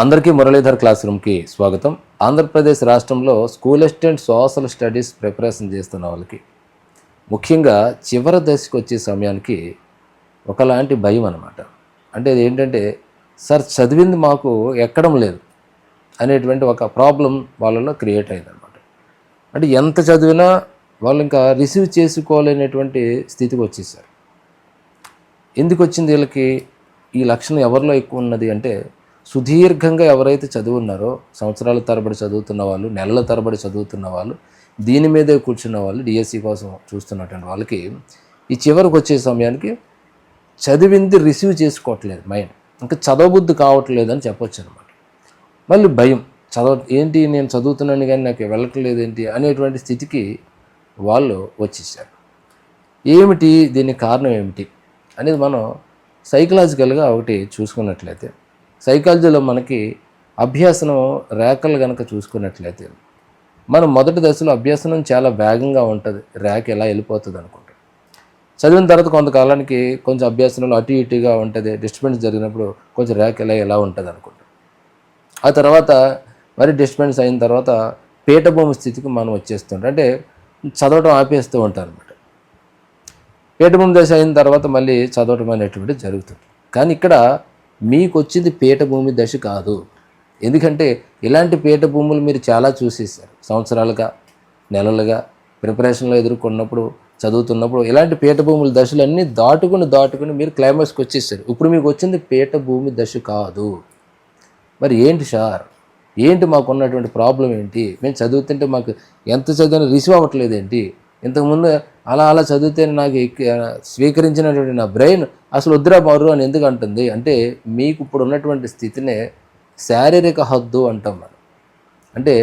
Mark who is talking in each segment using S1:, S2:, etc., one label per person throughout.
S1: అందరికీ మురళీధర్ క్లాస్ రూమ్కి స్వాగతం. ఆంధ్రప్రదేశ్ రాష్ట్రంలో school assistant social studies preparation చేస్తున్న వాళ్ళకి ముఖ్యంగా చివరి దశకు వచ్చే సమయానికి ఒకలాంటి భయం అనమాట అంటే అది ఏంటంటే సార్ చదివింది మాకు ఎక్కడం లేదు అనేటువంటి ఒక ప్రాబ్లం వాళ్ళలో క్రియేట్ అయిందనమాట అంటే ఎంత చదివినా వాళ్ళు ఇంకా రిసీవ్ చేసుకోలేనటువంటి స్థితికి వచ్చేసారు. ఎందుకు వచ్చింది వీళ్ళకి? ఈ లక్షణం ఎవరిలో ఎక్కువ ఉన్నది అంటే సుదీర్ఘంగా ఎవరైతే చదువున్నారో సంవత్సరాల తరబడి చదువుతున్న వాళ్ళు నెలల తరబడి చదువుతున్న వాళ్ళు దీని మీదే కూర్చున్న వాళ్ళు డిఎస్సి కోసం చూస్తున్నటువంటి వాళ్ళకి ఈ చివరికి వచ్చే సమయానికి చదివింది రిసీవ్ చేసుకోవట్లేదు మైండ్. ఇంకా చదవబుద్ధి కావట్లేదు అని చెప్పొచ్చు అనమాట మళ్ళీ భయం. చదవ ఏంటి నేను చదువుతున్నాను కానీ నాకు వెళ్ళట్లేదు ఏంటి అనేటువంటి స్థితికి వాళ్ళు వచ్చేసారు. ఏమిటి? దీనికి కారణం ఏమిటి? అనేది మనం సైకలాజికల్గా ఒకటి చూసుకున్నట్లయితే సైకాలజీలో మనకి అభ్యాసనం రేఖలు కనుక చూసుకున్నట్లయితే మనం మొదటి దశలో అభ్యాసనం చాలా వేగంగా ఉంటుంది. రేఖ ఎలా వెళ్ళిపోతుంది అనుకుంటాం చదివిన తర్వాత కొంతకాలానికి కొంచెం అభ్యాసనంలో అటు ఇటుగా ఉంటుంది. డిస్టర్బెన్స్ జరిగినప్పుడు కొంచెం రేఖ ఎలా ఎలా ఉంటుంది అనుకుంటాం ఆ తర్వాత మరి డిస్టర్బెన్స్ అయిన తర్వాత పీఠభూమి స్థితికి మనం వచ్చేస్తుంటాం. అంటే చదవటం ఆపేస్తూ ఉంటాం అనమాట పీఠభూమి దశ అయిన తర్వాత మళ్ళీ చదవటం అనేటువంటిది జరుగుతుంది. కానీ ఇక్కడ మీకు వచ్చింది పీఠభూమి దశ కాదు. ఎందుకంటే ఇలాంటి పీఠభూములు మీరు చాలా చూసేసారు సంవత్సరాలుగా నెలలుగా ప్రిపరేషన్లో ఎదుర్కొన్నప్పుడు చదువుతున్నప్పుడు ఇలాంటి పీఠభూముల దశలన్నీ దాటుకుని దాటుకుని మీరు క్లైమాక్స్కి వచ్చేసారు. ఇప్పుడు మీకు వచ్చింది పీఠభూమి దశ కాదు. మరి ఏంటి సార్? ఏంటి మాకు ఉన్నటువంటి ప్రాబ్లం ఏంటి? మేము చదువుతుంటే మాకు ఎంత చదివినా రిసీవ్ అవ్వట్లేదు ఏంటి ఇంతకుముందు అలా అలా చదివితే నాకు స్వీకరించినటువంటి నా బ్రెయిన్ అసలు వద్దురా బారు అని ఎందుకు అంటుంది? అంటే మీకు ఇప్పుడు ఉన్నటువంటి స్థితినే శారీరక హద్దు అంటాం మనం. అంటే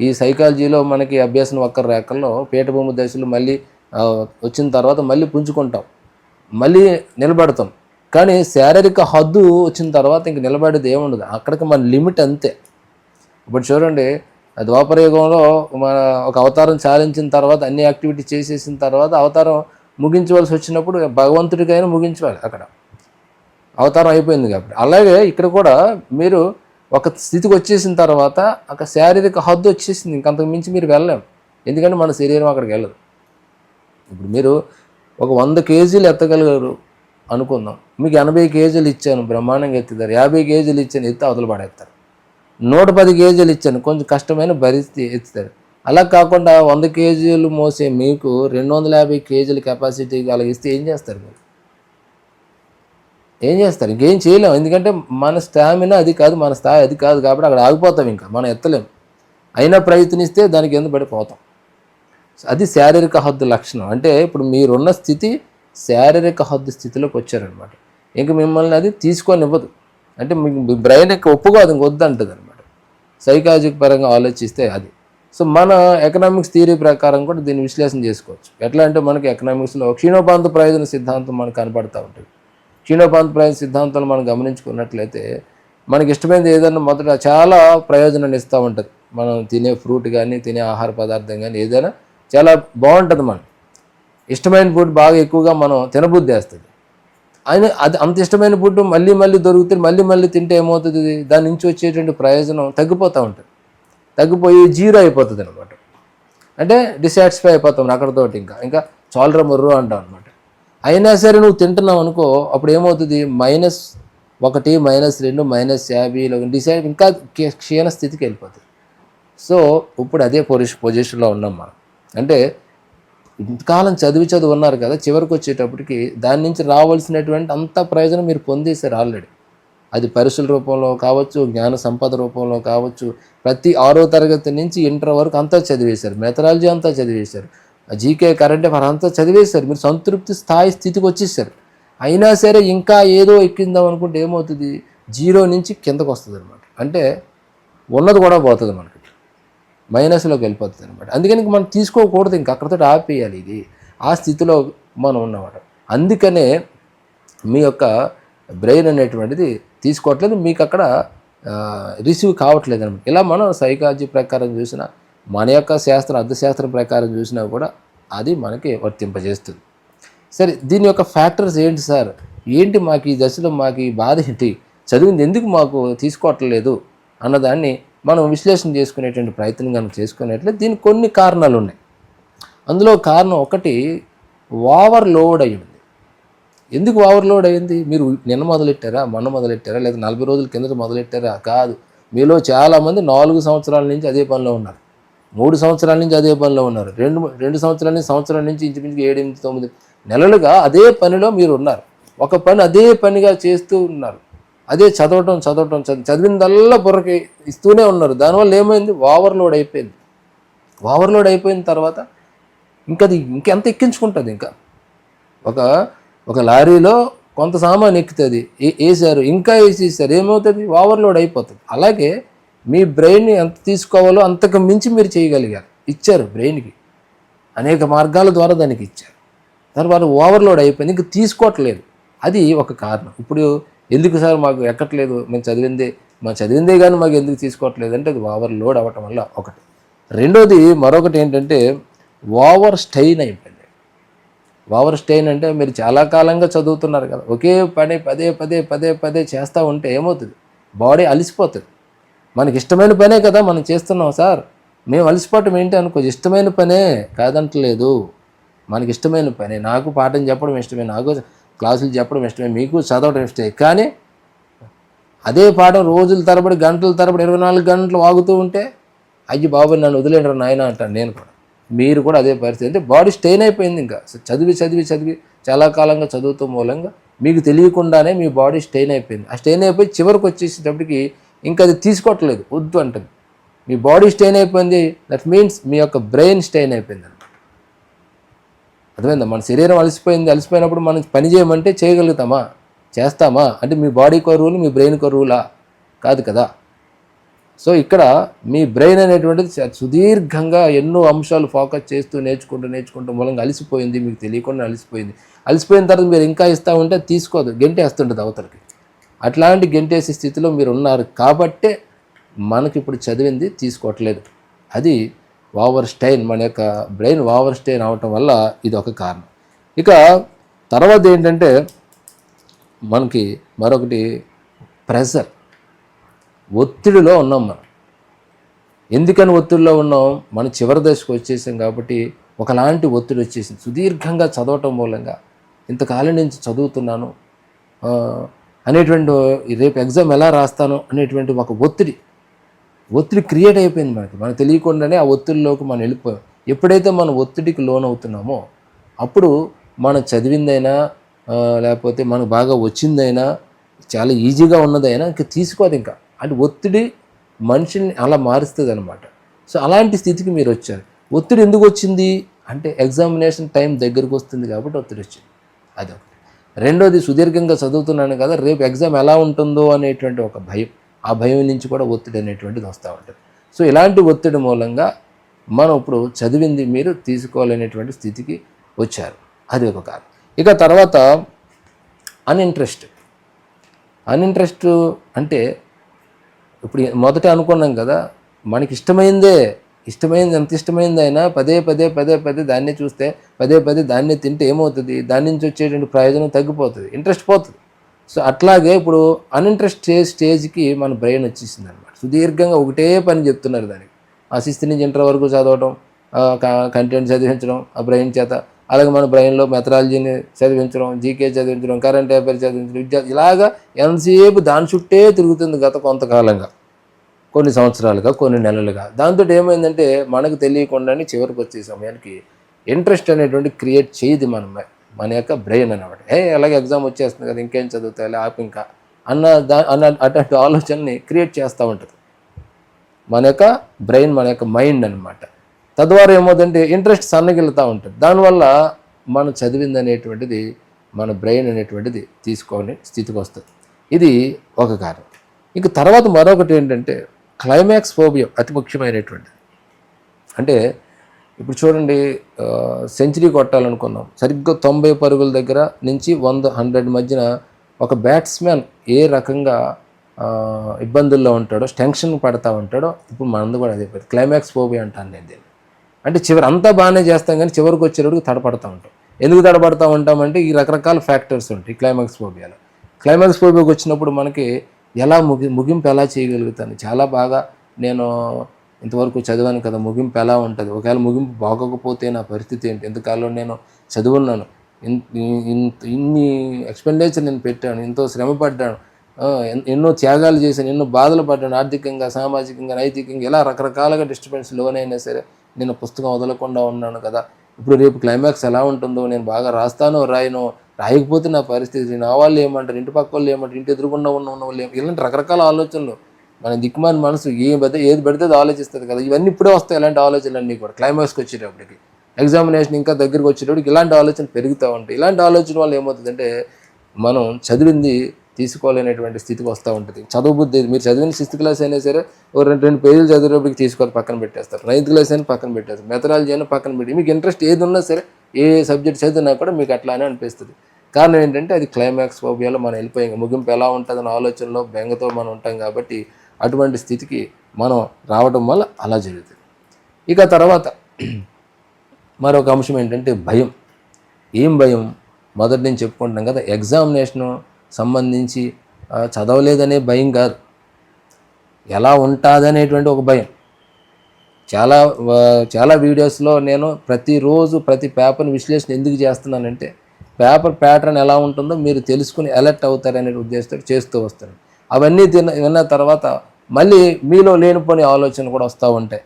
S1: ఈ సైకాలజీలో మనకి అభ్యాసం ఒక్క రేఖల్లో పీఠభూమి దశలు మళ్ళీ వచ్చిన తర్వాత మళ్ళీ పుంజుకుంటాం. మళ్ళీ నిలబడతాం. కానీ శారీరక హద్దు వచ్చిన తర్వాత ఇంక నిలబడేది ఏముండదు. అక్కడికి మన లిమిట్ అంతే. ఇప్పుడు చూడండి ద్వాపరయుగంలో మన ఒక అవతారం చాలించిన తర్వాత అన్ని యాక్టివిటీ చేసేసిన తర్వాత అవతారం ముగించవలసి వచ్చినప్పుడు భగవంతుడికైనా ముగించాలి అక్కడ. అవతారం అయిపోయింది కాబట్టి. అలాగే ఇక్కడ కూడా మీరు ఒక స్థితికి వచ్చేసిన తర్వాత ఒక శారీరక హద్దు వచ్చేసింది. ఇంకంతకు మించి మీరు వెళ్ళలేం. ఎందుకంటే మన శరీరం అక్కడికి వెళ్ళదు. ఇప్పుడు మీరు ఒక వంద కేజీలు ఎత్తగలిగారు అనుకుందాం. మీకు ఎనభై కేజీలు ఇచ్చాను బ్రహ్మాండంగా ఎత్తుతారు యాభై కేజీలు ఇచ్చాను ఎత్తి అవతల పడేస్తారు. నూట పది కేజీలు ఇచ్చాను. కొంచెం కష్టమైన భరిస్తే ఎత్తుతారు అలా కాకుండా వంద కేజీలు మోసే మీకు రెండు వందల యాభై కేజీల కెపాసిటీ కలిగిస్తే ఏం చేస్తారు మీరు? ఏం చేస్తారు? ఇంకేం చేయలేం ఎందుకంటే మన స్టామినా అది కాదు మన స్థాయి అది కాదు కాబట్టి అక్కడ ఆగిపోతాం ఇంకా. మనం ఎత్తలేం. అయినా ప్రయత్నిస్తే దానికి ఎందుకు పడిపోతాం? అది శారీరక హద్దు లక్షణం. అంటే ఇప్పుడు మీరున్న స్థితి శారీరక హద్దు స్థితిలోకి వచ్చారనమాట ఇంక మిమ్మల్ని అది తీసుకొని ఇవ్వదు. అంటే మీకు మీ బ్రెయిన్ యొక్క ఒప్పుకోదు ఇంక వద్దంటది అనమాట సైకాలజిక్ పరంగా ఆలోచిస్తే అది. సో మన ఎకనామిక్స్ థియరీ ప్రకారం కూడా దీన్ని విశ్లేషణ చేసుకోవచ్చు. ఎట్లా అంటే మనకి ఎకనామిక్స్లో క్షీణోపాంత ప్రయోజన సిద్ధాంతం మనకు కనపడతా ఉంటుంది. క్షీణోపాంత ప్రయోజన సిద్ధాంతాలు మనం గమనించుకున్నట్లయితే మనకి ఇష్టమైనది ఏదైనా మొదట చాలా ప్రయోజనాన్ని ఇస్తూ ఉంటుంది. మనం తినే ఫ్రూట్ కానీ తినే ఆహార పదార్థం కానీ ఏదైనా చాలా బాగుంటుంది మనం ఇష్టమైన ఫుడ్ బాగా ఎక్కువగా మనం తినబుద్ధి వేస్తుంది ఆయన అది అంత ఇష్టమైన ఫుడ్ మళ్ళీ మళ్ళీ దొరుకుతుంది మళ్ళీ మళ్ళీ తింటే ఏమవుతుంది? దాని నుంచి వచ్చేటువంటి ప్రయోజనం తగ్గిపోతూ ఉంటుంది. తగ్గిపోయి జీరో అయిపోతుంది అనమాట అంటే డిసాటిస్ఫై అయిపోతాం అక్కడతోటి ఇంకా. ఇంకా చాలర మర్రు అంటాం అనమాట అయినా సరే నువ్వు తింటున్నావు అనుకో అప్పుడు ఏమవుతుంది? మైనస్ ఒకటి మైనస్ రెండు మైనస్ యాభై డిసైడ్ ఇంకా క్షీ- క్షీణ స్థితికి వెళ్ళిపోతుంది సో ఇప్పుడు అదే పొజిషన్ పొజిషన్లో ఉన్నాం మనం. అంటే ఇంతకాలం చదివి చదివి ఉన్నారు కదా చివరికి వచ్చేటప్పటికి దాని నుంచి రావాల్సినటువంటి అంత ప్రయోజనం మీరు పొందేశారు ఆల్రెడీ. అది పరీక్షల రూపంలో కావచ్చు జ్ఞాన సంపద రూపంలో కావచ్చు ప్రతి ఆరో తరగతి నుంచి ఇంటర్ వరకు అంతా చదివేశారు. మెథడాలజీ అంతా చదివేశారు. జీకే కరెంట్ అఫేర్ అంతా చదివేశారు. మీరు సంతృప్తి స్థాయి స్థితికి వచ్చేసారు అయినా సరే ఇంకా ఏదో ఎక్కిందాం అనుకుంటే ఏమవుతుంది? జీరో నుంచి కిందకు వస్తుంది అనమాట అంటే ఉన్నది కూడా పోతుంది మనకి. మైనస్లోకి వెళ్ళిపోతుంది అనమాట అందుకని మనం తీసుకోకూడదు ఇంక అక్కడితో ఆపేయాలి ఇది. ఆ స్థితిలో మనం ఉన్నమాట. అందుకనే మీ యొక్క బ్రెయిన్ అనేటువంటిది తీసుకోవట్లేదు మీకు అక్కడ రిసీవ్ కావట్లేదు అనమాట ఇలా మనం సైకాలజీ ప్రకారం చూసినా మన యొక్క శాస్త్రం అర్థశాస్త్రం ప్రకారం చూసినా కూడా అది మనకి వర్తింపజేస్తుంది. సరే దీని యొక్క ఫ్యాక్టర్స్ ఏంటి సార్? ఏంటి మాకు ఈ దశలో మాకు ఈ బాధ ఏంటి? చదివింది ఎందుకు మాకు తీసుకోవట్లేదు అన్నదాన్ని మనం విశ్లేషణ చేసుకునేటువంటి ప్రయత్నం కనుక చేసుకునేట్లయితే దీనికి కొన్ని కారణాలు ఉన్నాయి. అందులో కారణం ఒకటి ఓవర్ లోడ్ అయ్యింది. ఎందుకు ఓవర్లోడ్ అయింది మీరు నిన్న మొదలెట్టారా? మొన్న మొదలెట్టారా? లేదా నలభై రోజుల కిందట మొదలెట్టారా? కాదు. మీలో చాలామంది నాలుగు సంవత్సరాల నుంచి అదే పనిలో ఉన్నారు. మూడు సంవత్సరాల నుంచి అదే పనిలో ఉన్నారు. రెండు రెండు సంవత్సరాల నుంచి సంవత్సరాల నుంచి ఇంచుమించు ఏడు ఎనిమిది తొమ్మిది నెలలుగా అదే పనిలో మీరు ఉన్నారు. ఒక పని అదే పనిగా చేస్తూ ఉన్నారు. అదే చదవటం చదవటం చదివి చదివిందల్లా బుర్రకి ఇస్తూనే ఉన్నారు. దానివల్ల ఏమైంది? ఓవర్లోడ్ అయిపోయింది. ఓవర్లోడ్ అయిపోయిన తర్వాత ఇంకా అది ఇంకెంత ఎక్కించుకుంటుంది ఇంకా? ఒక ఒక లారీలో కొంత సామాన్ ఎక్కుతుంది. వేసారు ఇంకా వేసేసారు ఏమవుతుంది? ఓవర్లోడ్ అయిపోతుంది. అలాగే మీ బ్రెయిన్ ఎంత తీసుకోవాలో అంతకు మించి మీరు చేయగలిగారు. ఇచ్చారు బ్రెయిన్కి. అనేక మార్గాల ద్వారా దానికి ఇచ్చారు. తర్వాత ఓవర్లోడ్ అయిపోయింది. ఇంక తీసుకోవట్లేదు. అది ఒక కారణం. ఇప్పుడు ఎందుకు సార్ మాకు ఎక్కట్లేదు? మేము చదివిందే మా చదివిందే కానీ మాకు ఎందుకు తీసుకోవట్లేదు? అంటే అది ఓవర్లోడ్ అవ్వటం వల్ల ఒకటి. రెండోది మరొకటి ఏంటంటే ఓవర్ స్టెయిన్ అయిపోయింది. ఓవర్ స్టెయిన్ అంటే మీరు చాలా కాలంగా చదువుతున్నారు కదా. ఒకే పని పదే పదే పదే పదే చేస్తూ ఉంటే ఏమవుతుంది? బాడీ అలసిపోతుంది. మనకి ఇష్టమైన పనే కదా మనం చేస్తున్నాం సార్. మేము అలసిపోవటం ఏంటి అనుకో ఇష్టమైన పనే కాదంటలేదు. మనకి ఇష్టమైన పనే. నాకు పాఠం చెప్పడం ఇష్టమే. నాకు క్లాసులు చెప్పడం ఇష్టమే మీకు చదవడం ఇష్టమే. కానీ అదే పాఠం రోజుల తరబడి గంటల తరబడి ఇరవై నాలుగు గంటలు వాగుతూ ఉంటే అయ్యి బాబు నన్ను వదిలేండి నాయన అంటాను నేను కూడా. మీరు కూడా అదే పరిస్థితి. అంటే బాడీ స్టెయిన్ అయిపోయింది ఇంకా. చదివి చదివి చదివి చాలా కాలంగా చదువుతూ మూలంగా మీకు తెలియకుండానే మీ బాడీ స్టెయిన్ అయిపోయింది. ఆ స్టెయిన్ అయిపోయి చివరికి వచ్చేసేటప్పటికి ఇంకా అది తీసుకోవట్లేదు. వద్దు అంటుంది. మీ బాడీ స్టెయిన్ అయిపోయింది. దట్ మీన్స్ మీ యొక్క బ్రెయిన్ స్టెయిన్ అయిపోయింది. అర్థమైందా? మన శరీరం అలసిపోయింది అలసిపోయినప్పుడు మనం పని చేయమంటే చేయగలుగుతామా? చేస్తామా? అంటే మీ బాడీ రూల్ మీ బ్రెయిన్ రూలా కాదు కదా? సో ఇక్కడ మీ బ్రెయిన్ అనేటువంటిది సుదీర్ఘంగా ఎన్నో అంశాలు ఫోకస్ చేస్తూ నేర్చుకుంటూ నేర్చుకుంటూ మూలంగా అలసిపోయింది మీకు తెలియకుండా అలసిపోయింది. అలసిపోయిన తర్వాత మీరు ఇంకా ఇస్తూ ఉంటే తీసుకోదు గెంటేస్తుంటుంది అవతలకి. అట్లాంటి గెంటేసే స్థితిలో మీరు ఉన్నారు కాబట్టే మనకి ఇప్పుడు చదివింది తీసుకోవట్లేదు. అది ఓవర్ స్టైన్ మన యొక్క బ్రెయిన్ ఓవర్ స్టైన్ అవటం వల్ల ఇది ఒక కారణం. ఇక తర్వాత ఏంటంటే మనకి మరొకటి ప్రెషర్ ఒత్తిడిలో ఉన్నాం మనం. ఎందుకని ఒత్తిడిలో ఉన్నాం? మనం చివరి దశకు వచ్చేసాం కాబట్టి ఒకలాంటి ఒత్తిడి వచ్చేసింది. సుదీర్ఘంగా చదవటం మూలంగా. ఇంతకాలం నుంచి చదువుతున్నాను. అనేటువంటి రేపు ఎగ్జామ్ ఎలా రాస్తాను అనేటువంటి ఒక ఒత్తిడి ఒత్తిడి క్రియేట్ అయిపోయింది మనకి. మనకు తెలియకుండానే ఆ ఒత్తిడిలోకి మనం వెళ్ళిపోయాం ఎప్పుడైతే మనం ఒత్తిడికి లోన్ అవుతున్నామో అప్పుడు మనం చదివిందైనా లేకపోతే మనకు బాగా వచ్చిందైనా చాలా ఈజీగా ఉన్నదైనా ఇంకా తీసుకోదు ఇంకా. అంటే ఒత్తిడి మనిషిని అలా మారుస్తుంది అనమాట సో అలాంటి స్థితికి మీరు వచ్చారు. ఒత్తిడి ఎందుకు వచ్చింది? అంటే ఎగ్జామినేషన్ టైం దగ్గరకు వస్తుంది కాబట్టి ఒత్తిడి వచ్చింది. అదొకటి. రెండోది సుదీర్ఘంగా చదువుతున్నాను కదా రేపు ఎగ్జామ్ ఎలా ఉంటుందో అనేటువంటి ఒక భయం. ఆ భయం నుంచి కూడా ఒత్తిడి అనేటువంటిది వస్తూ ఉంటుంది. సో ఇలాంటి ఒత్తిడి మూలంగా మనం ఇప్పుడు చదివింది మీరు తీసుకోవాలనేటువంటి స్థితికి వచ్చారు. అది ఒక కారణం. ఇక తర్వాత అన్ఇంట్రెస్ట్ అన్ఇంట్రెస్ట్ అంటే ఇప్పుడు మొదట అనుకున్నాం కదా మనకి ఇష్టమైందే ఇష్టమైంది ఎంత ఇష్టమైంది అయినా పదే పదే పదే పదే దాన్నే చూస్తే పదే పదే దాన్నే తింటే ఏమవుతుంది? దాని నుంచి వచ్చేటువంటి ప్రయోజనం తగ్గిపోతుంది. ఇంట్రెస్ట్ పోతుంది. సో అట్లాగే ఇప్పుడు అన్ఇంట్రెస్ట్ స్టేజ్ స్టేజ్కి మన బ్రెయిన్ వచ్చేసింది అనమాట సుదీర్ఘంగా ఒకటే పని చెప్తున్నారు దానికి. ఆ సిక్స్త్ నుంచి ఇంటర్ వరకు చదవడం కంటెంట్ చదివించడం ఆ బ్రెయిన్ చేత. అలాగే మన బ్రెయిన్లో మెథడాలజీని చదివించడం జీకే చదివించడం కరెంట్ అఫైర్ చదివించడం విద్యా ఇలాగా ఎంతసేపు దాని చుట్టే తిరుగుతుంది గత కొంతకాలంగా. కొన్ని సంవత్సరాలుగా కొన్ని నెలలుగా. దాంతో ఏమైందంటే మనకు తెలియకుండానే చివరికి వచ్చే సమయానికి ఇంట్రెస్ట్ అనేటువంటి క్రియేట్ చేయదు మనం మన యొక్క బ్రెయిన్ అనమాట ఏ అలాగే ఎగ్జామ్ వచ్చేస్తుంది కదా ఇంకేం చదువుతాయి ఆపు ఇంకా అన్న దా అన్న అటువంటి ఆలోచనని క్రియేట్ చేస్తూ ఉంటుంది. మన యొక్క బ్రెయిన్ మన యొక్క మైండ్ అనమాట తద్వారా ఏమవుతుందంటే ఇంట్రెస్ట్ సన్నగిలుతూ ఉంటుంది. దానివల్ల మనం చదివింది అనేటువంటిది మన బ్రెయిన్ అనేటువంటిది తీసుకొని స్థితికి వస్తుంది. ఇది ఒక కారణం. ఇంక తర్వాత మరొకటి ఏంటంటే క్లైమాక్స్ ఫోబియం అతి ముఖ్యమైనటువంటిది. అంటే ఇప్పుడు చూడండి సెంచరీ కొట్టాలనుకున్నాం. సరిగ్గా తొంభై పరుగుల దగ్గర నుంచి వంద హండ్రెడ్ మధ్యన ఒక బ్యాట్స్మెన్ ఏ రకంగా ఇబ్బందుల్లో ఉంటాడో టెన్షన్ పడతా ఉంటాడో ఇప్పుడు మనది కూడా అదే పేరు క్లైమాక్స్ ఫోబియా అంటాను నేను దీన్ని. అంటే చివరి అంతా బాగానే చేస్తాం కానీ చివరికి వచ్చేటప్పుడు తడపడతా ఉంటాం. ఎందుకు తడపడతా ఉంటామంటే ఈ రకరకాల ఫ్యాక్టర్స్ ఉంటాయి క్లైమాక్స్ ఫోబియాలో. క్లైమాక్స్ ఫోబియాకి వచ్చినప్పుడు మనకి ఎలా ముగి ముగింపు ఎలా చేయగలుగుతాను? చాలా బాగా నేను ఇంతవరకు చదివాను కదా ముగింపు ఎలా ఉంటుంది? ఒకవేళ ముగింపు బాగోకపోతే నా పరిస్థితి ఏంటి? ఎంతకాలం నేను చదువున్నాను. ఇన్- ఇన్ని ఎక్స్పెండిచర్ నేను పెట్టాను ఎంతో శ్రమ పడ్డాను ఎన్- ఎన్నో త్యాగాలు చేశాను ఎన్నో బాధలు పడ్డాను ఆర్థికంగా సామాజికంగా నైతికంగా ఇలా రకరకాలుగా డిస్టర్బెన్స్ లోనైనా సరే నేను పుస్తకం వదలకుండా ఉన్నాను కదా. ఇప్పుడు రేపు క్లైమాక్స్ ఎలా ఉంటుందో నేను బాగా రాస్తానో రాయను రాయకపోతే నా పరిస్థితి నా వాళ్ళు ఏమంటారు? ఇంటి పక్క వాళ్ళు ఏమంటారు? ఇంటి ఎదురుకుండా ఉన్న ఉన్న వాళ్ళు ఇలాంటి రకరకాల ఆలోచనలు మన దిక్కుమాని మనసు ఏ పెద్ద ఏది పెడితే అది ఆలోచిస్తుంది కదా. ఇవన్నీ ఇప్పుడే వస్తాయి ఇలాంటి ఆలోచనలు అన్నీ కూడా క్లైమాక్స్కి వచ్చేటప్పటికి. ఎగ్జామినేషన్ ఇంకా దగ్గరికి వచ్చేటప్పటికి ఇలాంటి ఆలోచనలు పెరుగుతూ ఉంటాయి. ఇలాంటి ఆలోచన వల్ల ఏమవుతుందంటే మనం చదివింది తీసుకోలేనటువంటి స్థితికి వస్తూ ఉంటుంది. చదువు బుద్ధి మీరు చదివిన సిక్స్త్ క్లాస్ అయినా సరే ఓ రెండు రెండు పేజీలు చదివేటప్పటికి తీసుకొని పక్కన పెట్టేస్తారు. నైన్త్ క్లాస్ అయినా పక్కన పెట్టేస్తారు. మెథడాలజీ అయినా పక్కన పెట్టి. మీకు ఇంట్రెస్ట్ ఏది ఉన్నా సరే ఏ సబ్జెక్ట్ చదివినా కూడా మీకు అట్లానే అనిపిస్తుంది. కారణం ఏంటంటే అది క్లైమాక్స్ ఫోబియాలో మనం వెళ్ళిపోయాం. ముగింపు ఎలా ఉంటుందన్న ఆలోచనలో బెంగతో మనం ఉంటాం కాబట్టి అటువంటి స్థితికి మనం రావడం వల్ల అలా జరుగుతుంది. ఇక తర్వాత మరొక అంశం ఏంటంటే భయం. ఏం భయం? మొదటి నుంచి చెప్పుకుంటున్నాం కదా ఎగ్జామినేషను సంబంధించి చదవలేదనే భయం కాదు. ఎలా ఉంటుందనేటువంటి ఒక భయం. చాలా చాలా వీడియోస్లో నేను ప్రతిరోజు ప్రతి పేపర్ని విశ్లేషణ ఎందుకు చేస్తున్నానంటే పేపర్ ప్యాటర్న్ ఎలా ఉంటుందో మీరు తెలుసుకుని అలర్ట్ అవుతారనే ఉద్దేశంతో చేస్తూ వస్తాను. అవన్నీ తిన్న విన్న తర్వాత మళ్ళీ మీలో లేనిపోని ఆలోచన కూడా వస్తూ ఉంటాయి.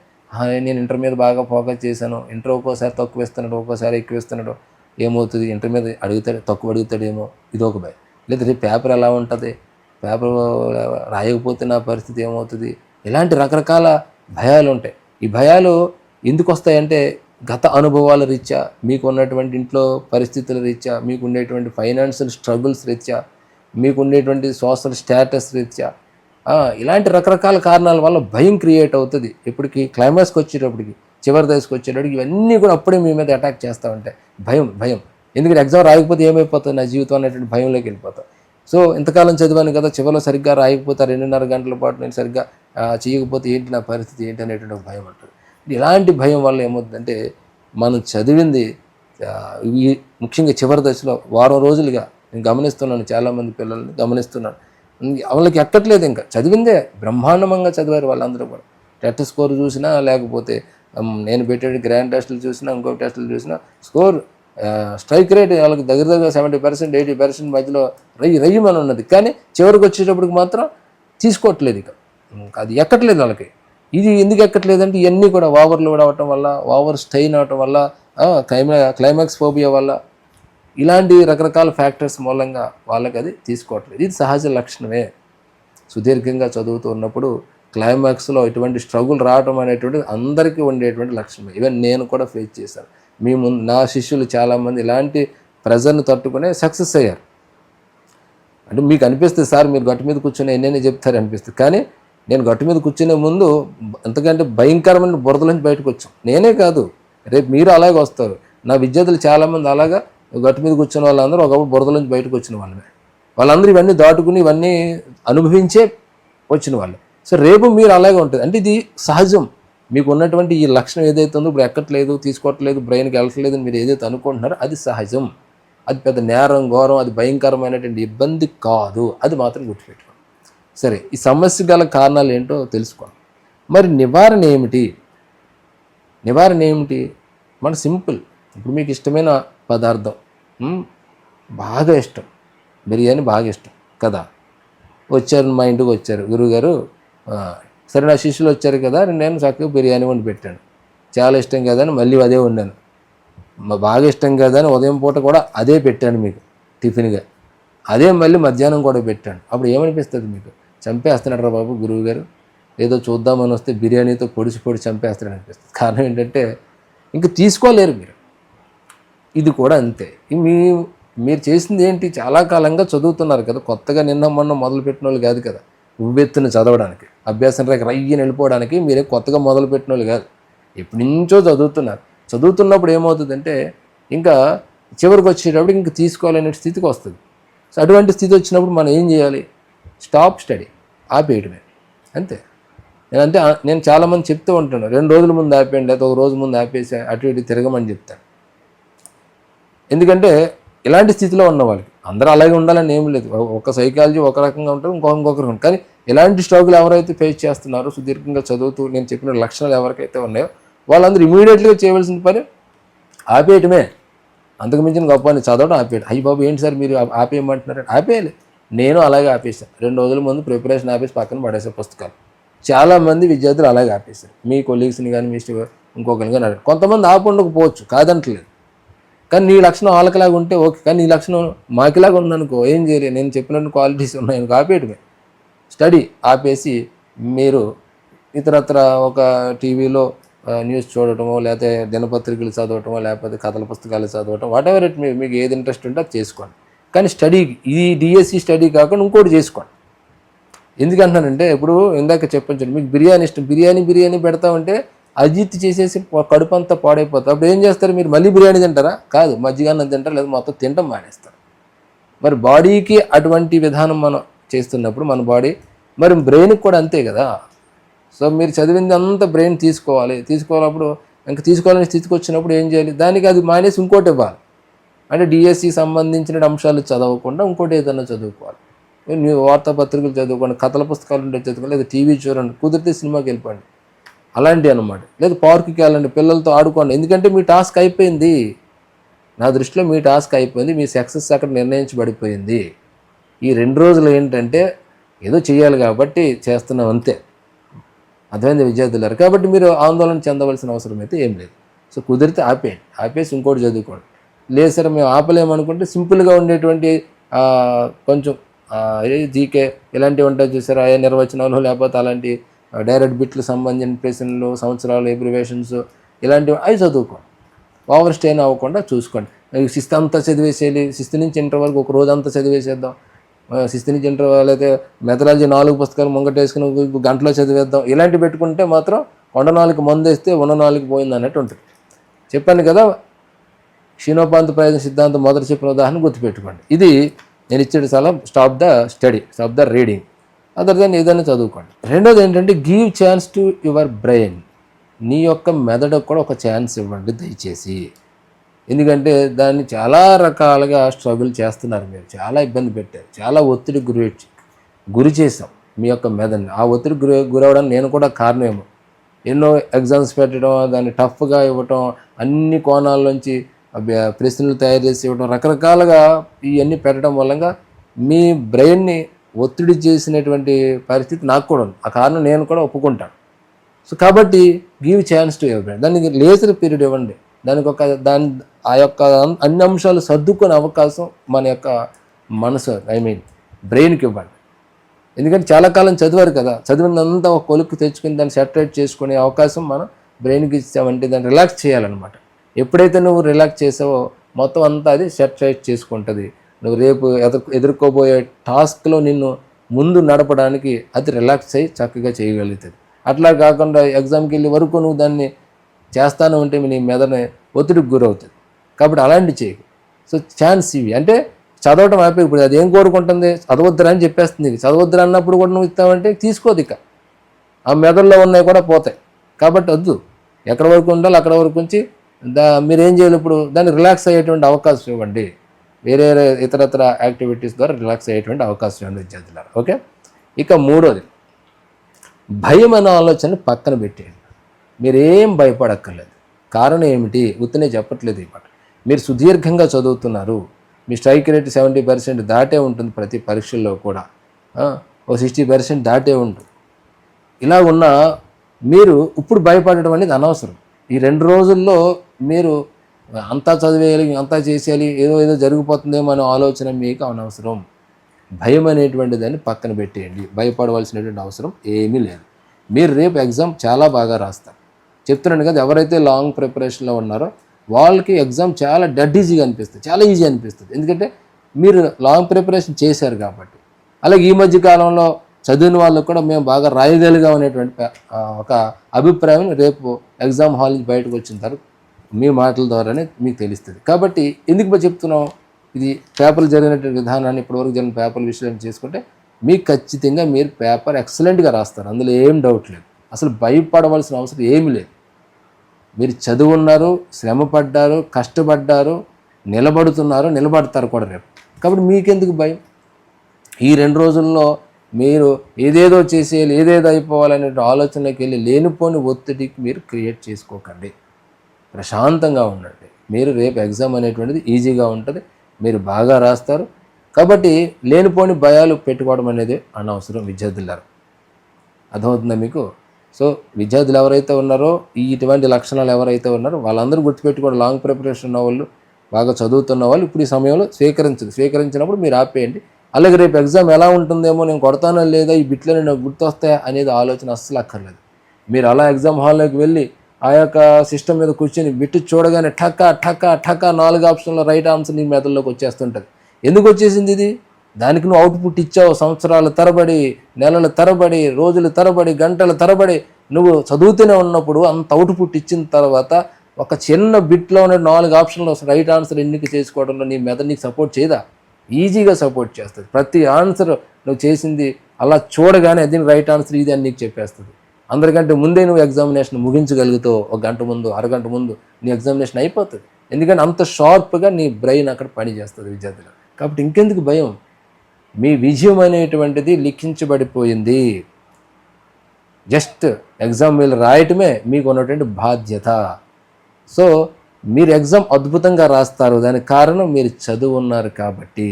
S1: నేను ఇంటర్ మీద బాగా ఫోకస్ చేశాను. ఇంటర్ ఒక్కోసారి తక్కువ ఇస్తున్నాడు ఒక్కోసారి ఎక్కువ ఇస్తున్నాడు ఏమవుతుంది? ఇంటర్ మీద అడుగుతాడు తక్కువ అడుగుతాడేమో. ఇది ఒక భయం. లేదా రేపు పేపర్ ఎలా ఉంటుంది? పేపర్ రాయకపోతే నా పరిస్థితి ఏమవుతుంది? ఇలాంటి రకరకాల భయాలు ఉంటాయి. ఈ భయాలు ఎందుకు వస్తాయంటే గత అనుభవాల రీత్యా మీకు ఉన్నటువంటి ఇంట్లో పరిస్థితుల రీత్యా మీకు ఉండేటువంటి ఫైనాన్షియల్ స్ట్రగుల్స్ రీత్యా మీకు ఉండేటువంటి సోషల్ స్టేటస్ రీత్యా ఇలాంటి రకరకాల కారణాల వల్ల భయం క్రియేట్ అవుతుంది. ఇప్పటికి క్లైమాక్స్కి వచ్చేటప్పటికి చివరి దశకు వచ్చేటప్పటికి ఇవన్నీ కూడా అప్పుడే మీ మీద అటాక్ చేస్తూ ఉంటాయి. భయం భయం. ఎందుకంటే ఎగ్జామ్ రాయకపోతే ఏమైపోతుంది నా జీవితం అనేటువంటి భయంలోకి వెళ్ళిపోతాం సో ఇంతకాలం చదివాను కదా చివరిలో సరిగ్గా రాయకపోతే రెండున్నర గంటల పాటు నేను సరిగ్గా చేయకపోతే ఏంటి నా పరిస్థితి? ఏంటి అనేటువంటి భయం ఉంటుంది. ఇలాంటి భయం వల్ల ఏమవుతుందంటే మనం చదివింది ముఖ్యంగా చివరి దశలో వారం రోజులుగా నేను గమనిస్తున్నాను చాలామంది పిల్లల్ని గమనిస్తున్నాను. వాళ్ళకి ఎక్కట్లేదు ఇంకా. చదివిందే. బ్రహ్మాండంగా చదివారు వాళ్ళందరూ కూడా. టెట్ స్కోర్ చూసినా లేకపోతే నేను పెట్టే గ్రాండ్ టెస్టులు చూసినా ఇంకో టెస్టులు చూసినా స్కోర్ స్ట్రైక్ రేట్ వాళ్ళకి దగ్గర దగ్గర సెవెంటీ పర్సెంట్ ఎయిటీ పర్సెంట్ మధ్యలో రయ్యి రయ్యమని ఉన్నది. కానీ చివరికి వచ్చేటప్పటికి మాత్రం తీసుకోవట్లేదు ఇక. అది ఎక్కట్లేదు వాళ్ళకి. ఇది ఎందుకు ఎక్కట్లేదంటే ఇవన్నీ కూడా ఓవర్లు అవటం వల్ల ఓవర్ స్టెయిన్ అవటం వల్ల క్లైమా క్లైమాక్స్ ఫోబియా వల్ల ఇలాంటి రకరకాల ఫ్యాక్టర్స్ మూలంగా వాళ్ళకి అది తీసుకోవట్లేదు. ఇది సహజ లక్షణమే. సుదీర్ఘంగా చదువుతూ ఉన్నప్పుడు క్లైమాక్స్లో ఇటువంటి స్ట్రగుల్ రావడం అనేటువంటిది అందరికీ ఉండేటువంటి లక్షణమే. ఈవెన్ నేను కూడా ఫేస్ చేశాను. మీ ముందు నా శిష్యులు చాలామంది ఇలాంటి ప్రెజర్ని తట్టుకునే సక్సెస్ అయ్యారు. అంటే మీకు అనిపిస్తుంది సార్ మీరు గట్టు మీద కూర్చొని ఎన్నైనా చెప్తారు అనిపిస్తుంది. కానీ నేను గట్టు మీద కూర్చునే ముందు ఎంతకంటే భయంకరమైన బురద నుంచి బయటకు వచ్చాం. నేనే కాదు. రేపు మీరు అలాగే వస్తారు. నా విద్యార్థులు చాలామంది అలాగా గట్టు మీద కూర్చున్న వాళ్ళందరూ ఒకప్పుడు బురద నుంచి బయటకు వచ్చిన వాళ్ళమే. వాళ్ళందరూ ఇవన్నీ దాటుకుని ఇవన్నీ అనుభవించే వచ్చిన వాళ్ళు. సో రేపు మీరు అలాగే ఉంటుంది. అంటే ఇది సహజం. మీకు ఉన్నటువంటి ఈ లక్షణం ఏదైతే ఉందో ఇప్పుడు ఎక్కట్లేదు తీసుకోవట్లేదు బ్రెయిన్కి వెళ్ళట్లేదు అని మీరు ఏదైతే అనుకుంటున్నారో అది సహజం. అది పెద్ద నేరం ఘోరం అది భయంకరమైనటువంటి ఇబ్బంది కాదు. అది మాత్రం గుర్తుపెట్టుకోండి. సరే ఈ సమస్య గల కారణాలు ఏంటో తెలుసుకోండి. మరి నివారణ ఏమిటి? నివారణ ఏమిటి? మన సింపుల్. ఇప్పుడు మీకు ఇష్టమైన పదార్థం. బాగా ఇష్టం. బిర్యానీ బాగా ఇష్టం. కదా? వచ్చారు మా ఇంటికి వచ్చారు గురువుగారు సరే నా శిష్యులు వచ్చారు కదా నేను చక్కగా బిర్యానీ వండి పెట్టాను. చాలా ఇష్టం కదా అని మళ్ళీ అదే వండాను. మా- బాగా ఇష్టం కదా అని ఉదయం పూట కూడా అదే పెట్టాను మీకు టిఫిన్గా. అదే మళ్ళీ మధ్యాహ్నం కూడా పెట్టాను. అప్పుడు ఏమనిపిస్తుంది మీకు? చంపేస్తున్నాడు రా బాబు గురువు గారు ఏదో చూద్దామని వస్తే బిర్యానీతో పొడిచి పొడి చంపేస్తాడు అనిపిస్తుంది. కారణం ఏంటంటే ఇంక తీసుకోలేరు మీరు. ఇది కూడా అంతే. మీ మీరు చేసింది ఏంటి? చాలా కాలంగా చదువుతున్నారు కదా. కొత్తగా నిన్న మొన్న మొదలుపెట్టిన వాళ్ళు కాదు కదా. ఉవ్వెత్తున చదవడానికి అభ్యాసం రేఖ రయ్యని వెళ్ళిపోవడానికి మీరే కొత్తగా మొదలుపెట్టిన వాళ్ళు కాదు. ఎప్పటి నుంచో చదువుతున్నారు. చదువుతున్నప్పుడు ఏమవుతుందంటే ఇంకా చివరికి వచ్చేటప్పుడు ఇంక తీసుకోవాలనే స్థితికి వస్తుంది. సో అటువంటి స్థితి వచ్చినప్పుడు మనం ఏం చేయాలి? స్టాప్ స్టడీ ఆపేయడమే. అంతే. నేను అంటే నేను చాలామంది చెప్తూ ఉంటాను రెండు రోజుల ముందు ఆపేయండి లేకపోతే ఒక రోజు ముందు ఆపేసి అటు ఇటు తిరగమని చెప్తాను. ఎందుకంటే ఇలాంటి స్థితిలో ఉన్న వాళ్ళకి అందరూ అలాగే ఉండాలని ఏం లేదు. ఒక సైకాలజీ ఒక రకంగా ఉంటారు ఇంకో ఇంకొకరు ఉంటారు కానీ ఎలాంటి స్ట్రగుల్ ఎవరైతే ఫేస్ చేస్తున్నారో సుదీర్ఘంగా చదువుతూ నేను చెప్పిన లక్షణాలు ఎవరికైతే ఉన్నాయో వాళ్ళందరూ ఇమీడియట్గా చేయవలసిన పని ఆపేయటమే. అంతకు మించిన గొప్ప అని చదవడం ఆపేయడం అయ్యి బాబు ఏంటి సార్ మీరు ఆ- ఆపేయమంటున్నారు? ఆపేయాలి. నేను అలాగే ఆపేసాను రెండు రోజుల ముందు ప్రిపరేషన్ ఆపేసి పక్కన పడేసే పుస్తకాలు. చాలామంది విద్యార్థులు అలాగే ఆపేశారు. మీ కొలీగ్స్ని కానీ మీ ఇంకొకరిని కానీ అడగండి. కొంతమంది ఆపు ఉండకపోవచ్చు కాదంటలేదు. కానీ నీ లక్షణం వాళ్ళకిలాగా ఉంటే ఓకే కానీ నీ లక్షణం మాకిలాగా ఉందనుకో ఏం చేయలేదు నేను చెప్పినట్టు క్వాలిటీస్ ఉన్నాయని ఆపేయటమే స్టడీ ఆపేసి మీరు ఇతరత్ర ఒక టీవీలో న్యూస్ చూడటమో లేకపోతే దినపత్రికలు చదవటమో లేకపోతే కథల పుస్తకాలు చదవటం వాట్ ఎవర్ ఇట్ మీ మీకు ఏది ఇంట్రెస్ట్ ఉంటే అది చేసుకోండి. కానీ స్టడీ ఈ డిఎస్సి స్టడీ కాకుండా ఇంకోటి చేసుకోండి. ఎందుకంటున్నానంటే ఇప్పుడు ఇందాక చెప్పండి మీకు బిర్యానీ ఇష్టం బిర్యానీ బిర్యానీ పెడతామంటే అజిత్ చేసేసి కడుపు అంతా పాడైపోతుంది అప్పుడు ఏం చేస్తారు మీరు? మళ్ళీ బిర్యానీ తింటారా? కాదు మజ్జిగాన్నం తింటారు? లేదా మొత్తం తినటం మానేస్తారు. మరి బాడీకి అటువంటి విధానం మనం చేస్తున్నప్పుడు మన బాడీ మరి బ్రెయిన్కి కూడా అంతే కదా. సో మీరు చదివింది అంతా బ్రెయిన్ తీసుకోవాలి. తీసుకోవాలప్పుడు ఇంకా తీసుకోవాలని స్థితికి వచ్చినప్పుడు ఏం చేయాలి? దానికి అది మానేసి ఇంకోటి ఇవ్వాలి. అంటే డిఎస్సి సంబంధించిన అంశాలు చదవకుండా ఇంకోటి ఏదైనా చదువుకోవాలి. న్యూ వార్తాపత్రికలు చదువుకోండి కథల పుస్తకాలు ఉంటే చదువుకోండి లేదా టీవీ చూడండి కుదిరితే సినిమాకి వెళ్ళిపోండి. అలాంటివి అనమాట లేదా పార్కుకి వెళ్ళండి పిల్లలతో ఆడుకోండి. ఎందుకంటే మీ టాస్క్ అయిపోయింది. నా దృష్టిలో మీ టాస్క్ అయిపోయింది మీ సక్సెస్ అక్కడ నిర్ణయించబడిపోయింది. ఈ రెండు రోజులు ఏంటంటే ఏదో చేయాలి కాబట్టి చేస్తున్నాం అంతే. అర్థమైంది విద్యార్థులారు? కాబట్టి మీరు ఆందోళన చెందవలసిన అవసరం అయితే ఏం లేదు. సో కుదిరితే ఆపేయండి. ఆపేసి ఇంకోటి చదువుకోండి. లేదు సరే మేము ఆపలేమనుకుంటే సింపుల్గా ఉండేటువంటి కొంచెం జీకే ఇలాంటివి ఉంటాయి చూసారా? ఏ నిర్వచనాలు లేకపోతే అలాంటి డైరెక్ట్ బిట్లు సంబంధించిన ప్రశ్నలు సంవత్సరాలు ఎబ్రివేషన్స్ ఇలాంటివి అవి చదువుకోండి. ఓవర్ స్టెయిన్ అవ్వకుండా చూసుకోండి. శిస్తు అంతా చదివేసేయాలి. శిస్తు నుంచి ఇంటర్ వరకు ఒక రోజు అంతా చదివేసేద్దాం. శిస్తు నుంచి ఇంటర్ అయితే మెథడాలజీ నాలుగు పుస్తకాలు ముంగటేసుకుని గంటలో చదివేద్దాం. ఇలాంటివి పెట్టుకుంటే మాత్రం కొండ నాలుగు మందేస్తే ఉన్న నాలుగు పోయింది అన్నట్టు ఉంటుంది. చెప్పాను కదా క్షీణోపాంత ప్రయోజన సిద్ధాంతం మొదటి చెప్పిన ఉదాహరణ గుర్తుపెట్టుకోండి. ఇది నేను ఇచ్చేది చాలా stop the study stop the reading other దాన్ని ఏదైనా చదువుకోండి. రెండోది ఏంటంటే give chance to your brain నీ యొక్క మెదడుకు కూడా ఒక ఛాన్స్ ఇవ్వండి దయచేసి. ఎందుకంటే దాన్ని చాలా రకాలుగా స్ట్రగుల్ చేస్తున్నారు మీరు. చాలా ఇబ్బంది పెట్టారు. చాలా ఒత్తిడి గురి గురి చేసాం మీ యొక్క మెదడుని. ఆ ఒత్తిడి గురి గురవడానికి నేను కూడా కారణమేమో. ఎన్నో ఎగ్జామ్స్ పెట్టడం దాన్ని టఫ్గా ఇవ్వటం అన్ని కోణాల్లోంచి నుంచి ప్రశ్నలు తయారు చేసి ఇవ్వడం రకరకాలుగా ఇవన్నీ పెట్టడం వల్ల మీ బ్రెయిన్ని ఒత్తిడి చేసినటువంటి పరిస్థితి నాకు కూడా ఉంది. ఆ కారణం నేను కూడా ఒప్పుకుంటాను. సో కాబట్టి గివ్ ఛాన్స్ టు ఎవరి దానికి లేజర్ పీరియడ్ ఇవ్వండి. దానికి ఒక దాని ఆ యొక్క అన్ని అంశాలు సర్దుకునే అవకాశం మన యొక్క మనసు ఐ మీన్ బ్రెయిన్కి ఇవ్వండి. ఎందుకంటే చాలా కాలం చదివారు కదా. చదివినంతా ఒక కొలుక్కు తెచ్చుకుని దాన్ని సెటరేట్ చేసుకునే అవకాశం మనం బ్రెయిన్కి ఇచ్చామంటే దాన్ని రిలాక్స్ చేయాలన్నమాట. ఎప్పుడైతే నువ్వు రిలాక్స్ చేసావో మొత్తం అంతా అది సెటరేట్ చేసుకుంటుంది. నువ్వు రేపు ఎదుర్ ఎదుర్కోబోయే టాస్క్లో నిన్ను ముందు నడపడానికి అది రిలాక్స్ అయ్యి చక్కగా చేయగలుగుతుంది అట్లా కాకుండా ఎగ్జామ్కి వెళ్ళే వరకు నువ్వు దాన్ని చేస్తాను ఉంటే నీ మెదడుని ఒత్తిడికి గురవుతుంది కాబట్టి అలాంటి చేయకు. సో ఛాన్స్ ఇవి. అంటే చదవటం ఆపే ఇప్పుడు అది ఏం కోరుకుంటుంది? చదవద్దురా అని చెప్పేస్తుంది. చదవద్దురా అన్నప్పుడు కూడా నువ్వు ఇస్తావంటే తీసుకోదు ఇక. ఆ మెదడులో ఉన్నాయి కూడా పోతాయి. కాబట్టి వద్దు. ఎక్కడ వరకు ఉండాలి అక్కడ వరకు ఉంచి దా మీరు ఏం చేయాలి ఇప్పుడు? దాన్ని రిలాక్స్ అయ్యేటువంటి అవకాశం ఇవ్వండి. వేరే వేరే ఇతరత్ర యాక్టివిటీస్ ద్వారా రిలాక్స్ అయ్యేటువంటి అవకాశం ఉంది విద్యార్థులారా? ఓకే? ఇక మూడోది. భయం అనే ఆలోచన పక్కన పెట్టేయండి. మీరేం భయపడక్కర్లేదు. కారణం ఏమిటి? ఉత్తనే చెప్పట్లేదు ఈ మాట. మీరు సుదీర్ఘంగా చదువుతున్నారు. మీ స్ట్రైక్ రేట్ సెవెంటీ పర్సెంట్ దాటే ఉంటుంది ప్రతి పరీక్షల్లో కూడా. ఓ సిక్స్టీ పర్సెంట్ దాటే ఉంటుంది ఇలా ఉన్న మీరు ఇప్పుడు భయపడడం అనేది అనవసరం. ఈ రెండు రోజుల్లో మీరు అంతా చదివేయాలి అంతా చేసేయాలి ఏదో ఏదో జరిగిపోతుందేమో అనే ఆలోచన మీకు అనవసరం. భయం అనేటువంటి దాన్ని పక్కన పెట్టేయండి. భయపడవలసినటువంటి అవసరం ఏమీ లేదు. మీరు రేపు ఎగ్జామ్ చాలా బాగా రాస్తారు. చెప్తున్నాను కదా ఎవరైతే లాంగ్ ప్రిపరేషన్లో ఉన్నారో వాళ్ళకి ఎగ్జామ్ చాలా డెడ్ ఈజీగా అనిపిస్తుంది చాలా ఈజీ అనిపిస్తుంది. ఎందుకంటే మీరు లాంగ్ ప్రిపరేషన్ చేశారు కాబట్టి. అలాగే ఈ మధ్య కాలంలో చదివిన వాళ్ళకు కూడా మేము బాగా రాయగలిగాం అనేటువంటి ఒక అభిప్రాయం రేపు ఎగ్జామ్ హాల్ నుంచి బయటకు వచ్చిన తర్వాత మీ మాటల ద్వారానే మీకు తెలుస్తుంది. కాబట్టి ఎందుకు చెప్తున్నాం ఇది పేపర్లు జరిగినటువంటి విధానాన్ని ఇప్పటివరకు జరిగిన పేపర్ విశ్లేషణ చేసుకుంటే మీకు ఖచ్చితంగా మీరు పేపర్ ఎక్సలెంట్గా రాస్తారు. అందులో ఏం డౌట్ లేదు. అసలు భయపడవలసిన అవసరం ఏమీ లేదు. మీరు చదువున్నారు శ్రమ పడ్డారు కష్టపడ్డారు నిలబడుతున్నారు నిలబడతారు కూడా రేపు. కాబట్టి మీకెందుకు భయం? ఈ రెండు రోజుల్లో మీరు ఏదేదో చేసేయాలి ఏదేదో అయిపోవాలనే ఆలోచనకి వెళ్ళి లేనిపోని ఒత్తిడికి మీరు క్రియేట్ చేసుకోకండి. ప్రశాంతంగా ఉండండి. మీరు రేపు ఎగ్జామ్ అనేటువంటిది ఈజీగా ఉంటుంది. మీరు బాగా రాస్తారు. కాబట్టి లేనిపోని భయాలు పెట్టుకోవడం అనేది అనవసరం విద్యార్థులారు. అర్థమవుతుందా మీకు? సో విద్యార్థులు ఎవరైతే ఉన్నారో ఈ ఇటువంటి లక్షణాలు ఎవరైతే ఉన్నారో వాళ్ళందరూ గుర్తుపెట్టుకోండి. లాంగ్ ప్రిపరేషన్ ఉన్న వాళ్ళు బాగా చదువుతున్న వాళ్ళు ఇప్పుడు ఈ సమయంలో స్వీకరించదు. స్వీకరించినప్పుడు మీరు ఆపేయండి. అలాగే రేపు ఎగ్జామ్ ఎలా ఉంటుందేమో నేను కొడతానో లేదా ఈ బిట్లని నాకు గుర్తొస్తాయా అనేది ఆలోచన అస్సలు అక్కర్లేదు. మీరు అలా ఎగ్జామ్ హాల్లోకి వెళ్ళి ఆ యొక్క సిస్టమ్ మీద కూర్చొని బిట్టు చూడగానే ఠక్క ఠక్క ఠక్క నాలుగు ఆప్షన్లో రైట్ ఆన్సర్ నీ మెదడులోకి వచ్చేస్తుంటుంది. ఎందుకు వచ్చేసింది ఇది? దానికి నువ్వు అవుట్పుట్ ఇచ్చావు సంవత్సరాల తరబడి నెలల తరబడి రోజుల తరబడి గంటల తరబడి. నువ్వు చదువుతూనే ఉన్నప్పుడు అంత అవుట్పుట్ ఇచ్చిన తర్వాత ఒక చిన్న బిట్లో ఉన్న నాలుగు ఆప్షన్లు రైట్ ఆన్సర్ ఎన్నిక చేసుకోవడంలో నీ మెదడు నీకు సపోర్ట్ చేయదా? ఈజీగా సపోర్ట్ చేస్తుంది. ప్రతి ఆన్సర్ నువ్వు చేసింది అలా చూడగానే దీని రైట్ ఆన్సర్ ఇది అని నీకు చెప్పేస్తుంది. అందరికంటే ముందే నువ్వు ఎగ్జామినేషన్ ముగించగలుగుతావు ఒక గంట ముందు అరగంట ముందు నీ ఎగ్జామినేషన్ అయిపోతుంది. ఎందుకంటే అంత షార్ప్గా నీ బ్రెయిన్ అక్కడ పని చేస్తుంది విద్యార్థులు కాబట్టి ఇంకెందుకు భయం? మీ విజయం అనేటువంటిది లిఖించబడిపోయింది. జస్ట్ ఎగ్జామ్ వీళ్ళు రాయటమే మీకు ఉన్నటువంటి బాధ్యత. సో మీరు ఎగ్జామ్ అద్భుతంగా రాస్తారు. దానికి కారణం మీరు చదువు ఉన్నారు కాబట్టి.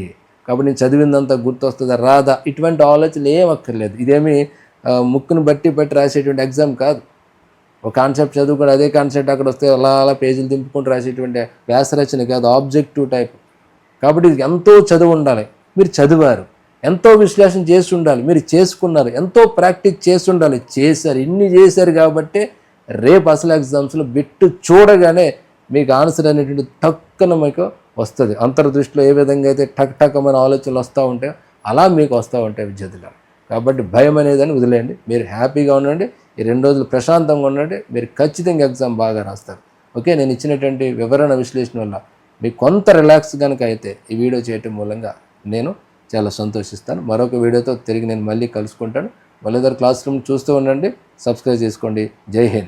S1: కాబట్టి నేను చదివిందంతా గుర్తొస్తుందా? రాదా? ఇటువంటి ఆలోచనలు ఏం అక్కర్లేదు. ఇదేమి ముక్కును బట్టి బట్టి రాసేటువంటి ఎగ్జామ్ కాదు. ఒక కాన్సెప్ట్ చదువుకుని అదే కాన్సెప్ట్ అక్కడ వస్తే అలా అలా పేజీలు దింపుకుంటూ రాసేటువంటి వ్యాసరచన కాదు ఆబ్జెక్టివ్ టైప్ కాబట్టి ఇది ఎంతో చదువు ఉండాలి. మీరు చదివారు ఎంతో విశ్లేషణ చేసి ఉండాలి మీరు చేసుకున్నారు ఎంతో ప్రాక్టీస్ చేసి ఉండాలి. చేశారు ఇన్ని చేశారు కాబట్టి రేపు అసలు ఎగ్జామ్స్లో బిట్టు చూడగానే మీకు ఆన్సర్ అనేటువంటి తక్కువ మీకు వస్తుంది. అంతర్దృష్టిలో ఏ విధంగా అయితే టక్ టక్ మన ఆలోచనలు వస్తూ ఉంటాయో అలా మీకు వస్తూ ఉంటాయి విద్యార్థులు కాబట్టి భయం అనేదాన్ని వదిలేయండి. మీరు హ్యాపీగా ఉండండి. ఈ రెండు రోజులు ప్రశాంతంగా ఉండండి. మీరు ఖచ్చితంగా ఎగ్జామ్ బాగా రాస్తారు. ఓకే? నేను ఇచ్చినటువంటి వివరణ విశ్లేషణ వల్ల మీకు కొంత రిలాక్స్ కనుక అయితే ఈ వీడియో చేయటం మూలంగా నేను చాలా సంతోషిస్తాను. మరొక వీడియోతో తిరిగి నేను మళ్ళీ కలుసుకుంటాను. మళ్ళీ క్లాస్ రూమ్ చూస్తూ ఉండండి. సబ్స్క్రైబ్ చేసుకోండి. జై హింద్.